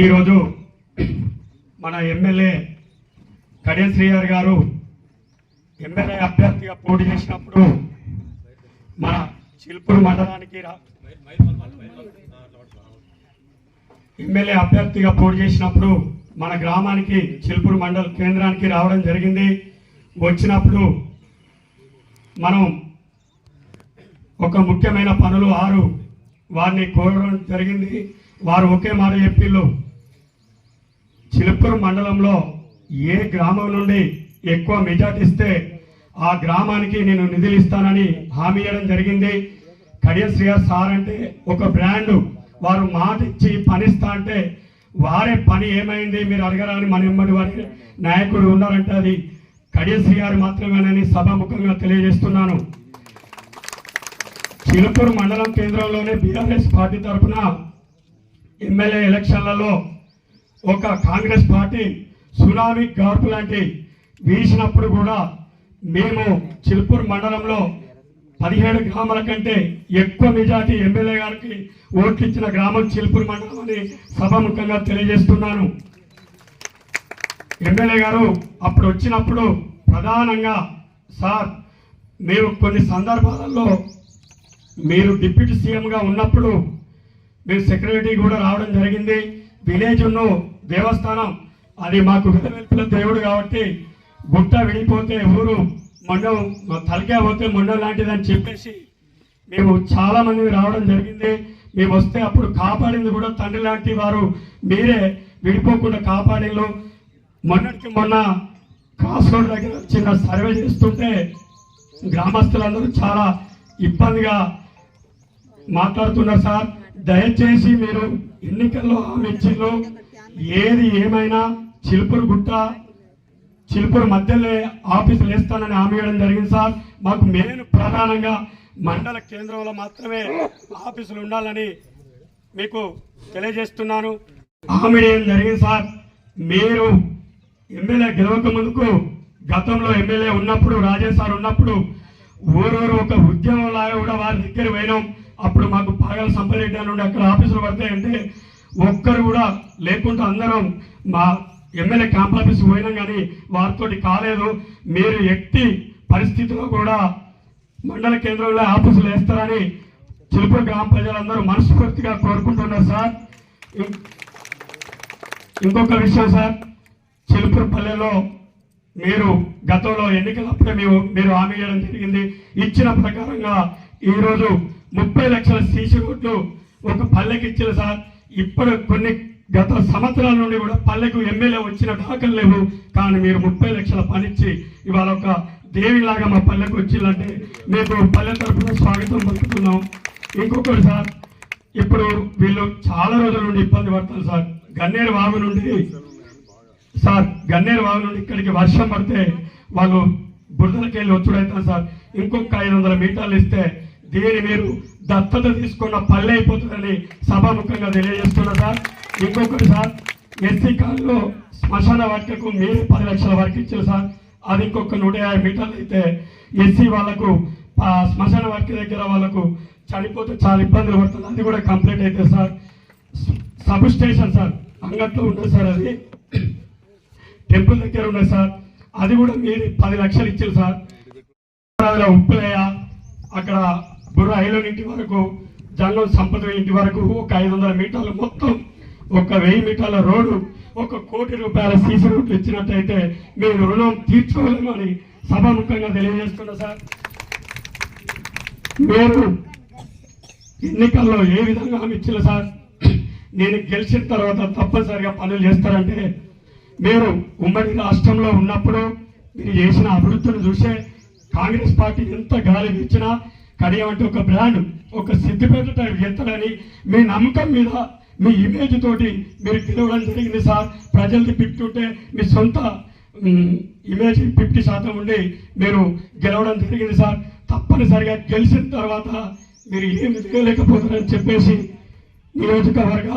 ఈరోజు మన ఎమ్మెల్యే కడియం శ్రీహరి గారు ఎమ్మెల్యే అభ్యర్థిగా పోటీ చేసినప్పుడు మన చిల్పూరు మండలానికి రా ఎమ్మెల్యే అభ్యర్థిగా పోటీ చేసినప్పుడు మన గ్రామానికి చిల్పూరు మండల కేంద్రానికి రావడం జరిగింది. వచ్చినప్పుడు మనం ఒక ముఖ్యమైన పనులు ఆరు వారిని కోరడం జరిగింది. వారు ఒకే మాట చెప్పిళ్ళు. చిలుకూరు మండలంలో ఏ గ్రామం నుండి ఎక్కువ మెజార్టీ ఇస్తే ఆ గ్రామానికి నేను నిధులు ఇస్తానని హామీ ఇవ్వడం జరిగింది. కడియం శ్రీయర్ సార్ అంటే ఒక బ్రాండ్. వారు మాట ఇచ్చి పనిస్తా అంటే వారే పని ఏమైంది మీరు అడగరాని మన ఎమ్మడి వారి నాయకుడు ఉన్నారంటే అది కడియం శ్రీహారి మాత్రమేనని సభాముఖంగా తెలియజేస్తున్నాను. చిలుపూరు మండలం కేంద్రంలోనే బీఆర్ఎస్ పార్టీ తరఫున ఎమ్మెల్యే ఎలక్షన్లలో ఒక కాంగ్రెస్ పార్టీ సునామీ గార్పు లాంటి వీసినప్పుడు కూడా మేము చిలుపూరు మండలంలో పదిహేడు గ్రామాల కంటే ఎక్కువ మెజార్టీ ఎమ్మెల్యే గారికి ఓట్లు ఇచ్చిన గ్రామం చిలుపూరు మండలం అని సభాముఖంగా తెలియజేస్తున్నాను. ఎమ్మెల్యే గారు అప్పుడు వచ్చినప్పుడు ప్రధానంగా సార్ మేము కొన్ని సందర్భాలలో మీరు డిప్యూటీ సీఎంగా ఉన్నప్పుడు మేము సెక్రటరీ కూడా రావడం జరిగింది. విలేజ్ను దేవస్థానం. అది మాకు విలవెల్పుల దేవుడు కాబట్టి గుట్ట విడిపోతే ఊరు మండం తలకే పోతే మొండం లాంటిదని చెప్పేసి మేము చాలా మంది రావడం జరిగింది. మేము వస్తే అప్పుడు కాపాడింది కూడా తండ్రి లాంటి వారు. మీరే విడిపోకుండా కాపాడిళ్ళు మొన్నటికి మొన్న క్రాస్ రోడ్ దగ్గర చిన్న సర్వే చేస్తుంటే గ్రామస్తులందరూ చాలా ఇబ్బందిగా మాట్లాడుతున్నారు సార్. దయచేసి మీరు ఎన్నికల్లో హామీ ఇచ్చిండ్రు. ఏది ఏమైనా చిలుపురు గుట్ట చిలుపురు మధ్యలో ఆఫీసులు వేస్తానని హామీ ఇవ్వడం జరిగింది సార్. మాకు మెయిన్ ప్రధానంగా మండల కేంద్రంలో మాత్రమే ఆఫీసులు ఉండాలని మీకు తెలియజేస్తున్నాను. హామీ ఇవ్వడం జరిగింది సార్. మీరు ఎమ్మెల్యే గెలవక ముందుకు గతంలో ఎమ్మెల్యే ఉన్నప్పుడు రాజేష్ సార్ ఉన్నప్పుడు ఊరూరు ఒక ఉద్యమం లాగా కూడా వారి దగ్గర పోయినాం. అప్పుడు మాకు పాగల సంపరెడ్డి అని ఉండి అక్కడ ఆఫీసులు పడతాయంటే ఒక్కరు కూడా లేకుండా అందరం మా ఎమ్మెల్యే క్యాంప్ ఆఫీస్ పోయినాం కానీ వారితోటి కాలేదు. మీరు ఎట్టి పరిస్థితిలో కూడా మండల కేంద్రంలో ఆఫీసులు వేస్తారని చిలుపూరు గ్రామ ప్రజలందరూ మనస్ఫూర్తిగా కోరుకుంటున్నారు సార్. ఇంకొక విషయం సార్. చిలుపూరు పల్లెలో మీరు గతంలో ఎన్నికలప్పుడే మేము మీరు హామీ ఇవ్వడం జరిగింది. ఇచ్చిన ప్రకారంగా ఈరోజు ముప్పై లక్షల సీసీ రోడ్లు ఒక పల్లెకి ఇచ్చిన సార్. ఇప్పుడు కొన్ని గత సంవత్సరాల నుండి కూడా పల్లెకు ఎమ్మెల్యే వచ్చిన దాఖలు లేవు. కానీ మీరు ముప్పై లక్షల పనిచ్చి ఇవాళ ఒక దేవిలాగా మా పల్లెకు వచ్చిందంటే మీకు పల్లె తరఫున స్వాగతం పలుకుతున్నాం. ఇంకొకటి సార్ ఇప్పుడు వీళ్ళు చాలా రోజుల నుండి ఇబ్బంది పడతారు సార్. గన్నేరు వాగు నుండి సార్ గన్నేరు వాగు నుండి ఇక్కడికి వర్షం పడితే వాళ్ళు బురదలకి వెళ్ళి సార్. ఇంకొక ఐదు వందల మీటర్లు ఇస్తే దీన్ని మీరు దత్తత తీసుకున్న పల్లె అయిపోతుందని సభాముఖంగా తెలియజేస్తున్నా సార్. ఇంకొకటి సార్ ఎస్సీ కాలంలో శ్మశాన వాటికకు మీరు పది లక్షల వరకు ఇచ్చారు సార్. అది ఇంకొక నూట యాభై మీటర్లు అయితే ఎస్సీ వాళ్ళకు శ్మశాన వాటిక దగ్గర వాళ్ళకు చనిపోతే చాలా ఇబ్బందులు పడుతుంది. అది కూడా కంప్లీట్ అయితే సార్. సబ్ స్టేషన్ సార్ అంగట్లో ఉండదు సార్ అది. టెంపుల్ దగ్గర ఉండదు సార్. అది కూడా మీరు పది లక్షలు ఇచ్చారు సార్. అందులో ఉప్పులేయ అక్కడ బుర్ర ఐలోని ఇంటి వరకు జంగం సంపద ఇంటి వరకు ఒక ఐదు వందల మీటర్లు మొత్తం ఒక వెయ్యి మీటర్ల రోడ్డు ఒక కోటి రూపాయల సీసీ రోడ్లు ఇచ్చినట్టయితే మీరు రుణం తీర్చుకోలేమని సభాముఖంగా తెలియజేస్తున్నా సార్. మీరు ఎన్నికల్లో ఏ విధంగా హామీ ఇచ్చిన సార్ నేను గెలిచిన తర్వాత తప్పనిసరిగా పనులు చేస్తారంటే మీరు ఉమ్మడి రాష్ట్రంలో ఉన్నప్పుడు మీరు చేసిన అభివృద్ధిని చూసే కాంగ్రెస్ పార్టీ ఎంత గాలి ఇచ్చినా కడియం అంటే ఒక బ్రాండ్ ఒక సిద్ధిపేట టైప్ ఎత్తడని మీ నమ్మకం మీద మీ ఇమేజ్ తోటి మీరు గెలవడం జరిగింది సార్. ప్రజలకి పిట్టుంటే మీ సొంత ఇమేజ్ ఫిఫ్టీ శాతం ఉండి మీరు గెలవడం జరిగింది సార్. తప్పనిసరిగా గెలిచిన తర్వాత మీరు ఏమి చేయలేకపోతారని చెప్పేసి నియోజకవర్గ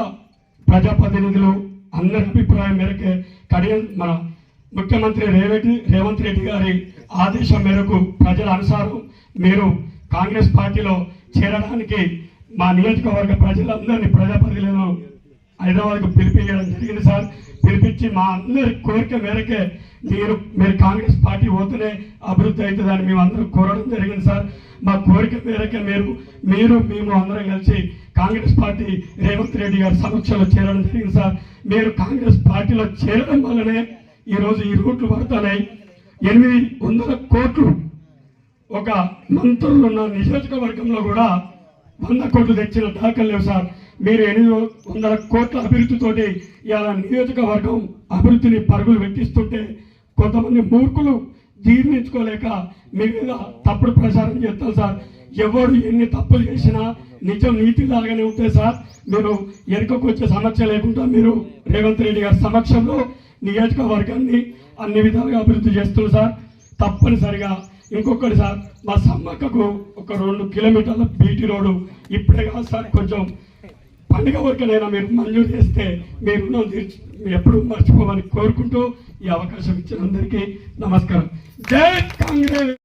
ప్రజాప్రతినిధులు అందరి అభిప్రాయం మేరకే కడియం మన ముఖ్యమంత్రి రేవంత్ రేవంత్ రెడ్డి గారి ఆదేశం మేరకు ప్రజల అనుసారం మీరు కాంగ్రెస్ పార్టీలో చేరడానికి మా నియోజకవర్గ ప్రజలందరినీ ప్రజాప్రతినిధులను హైదరాబాద్కు పిలిపించడం జరిగింది సార్. పిలిపించి మా అందరి కోరిక మేరకే మీరు మీరు కాంగ్రెస్ పార్టీ పోతేనే అభివృద్ధి అవుతుందని మేము అందరం కోరడం జరిగింది సార్. మా కోరిక మేరకే మీరు మీరు మేము అందరం కలిసి కాంగ్రెస్ పార్టీ రేవంత్ రెడ్డి గారి సమక్షంలో చేరడం జరిగింది సార్. మీరు కాంగ్రెస్ పార్టీలో చేరడం వల్లనే ఈరోజు ఈ రూట్లు పడుతున్నాయి. ఎనిమిది వందల ఒక మంత్రులు ఉన్న నియోజకవర్గంలో కూడా వంద కోట్లు తెచ్చిన దాఖలు లేవు సార్. మీరు ఎనిమిది వందల కోట్ల అభివృద్ధితోటి ఇలా నియోజకవర్గం అభివృద్ధిని పరుగులు పెట్టిస్తుంటే కొంతమంది మూర్ఖులు జీర్ణించుకోలేక మీ మీద తప్పుడు ప్రచారం చేస్తారు సార్. ఎవరు ఎన్ని తప్పులు చేసినా నిజం నీతి లాగానే ఉంటే సార్ మీరు వెనుకకు వచ్చే సమస్య లేకుండా మీరు రేవంత్ రెడ్డి గారి సమక్షంలో నియోజకవర్గాన్ని అన్ని విధాలుగా అభివృద్ధి చేస్తున్నారు సార్. తప్పనిసరిగా ఇంకొకటి సార్ మా సమ్మక్కకు ఒక రెండు కిలోమీటర్ల బీటీ రోడ్డు ఇప్పుడే కాదు సార్ కొంచెం పండుగ వరకునైనా మీరు మంజూరు చేస్తే మీరు రుణం తీర్చి ఎప్పుడు మర్చిపోవాలని కోరుకుంటూ ఈ అవకాశం ఇచ్చిన అందరికీ నమస్కారం. జై కాంగ్రెస్!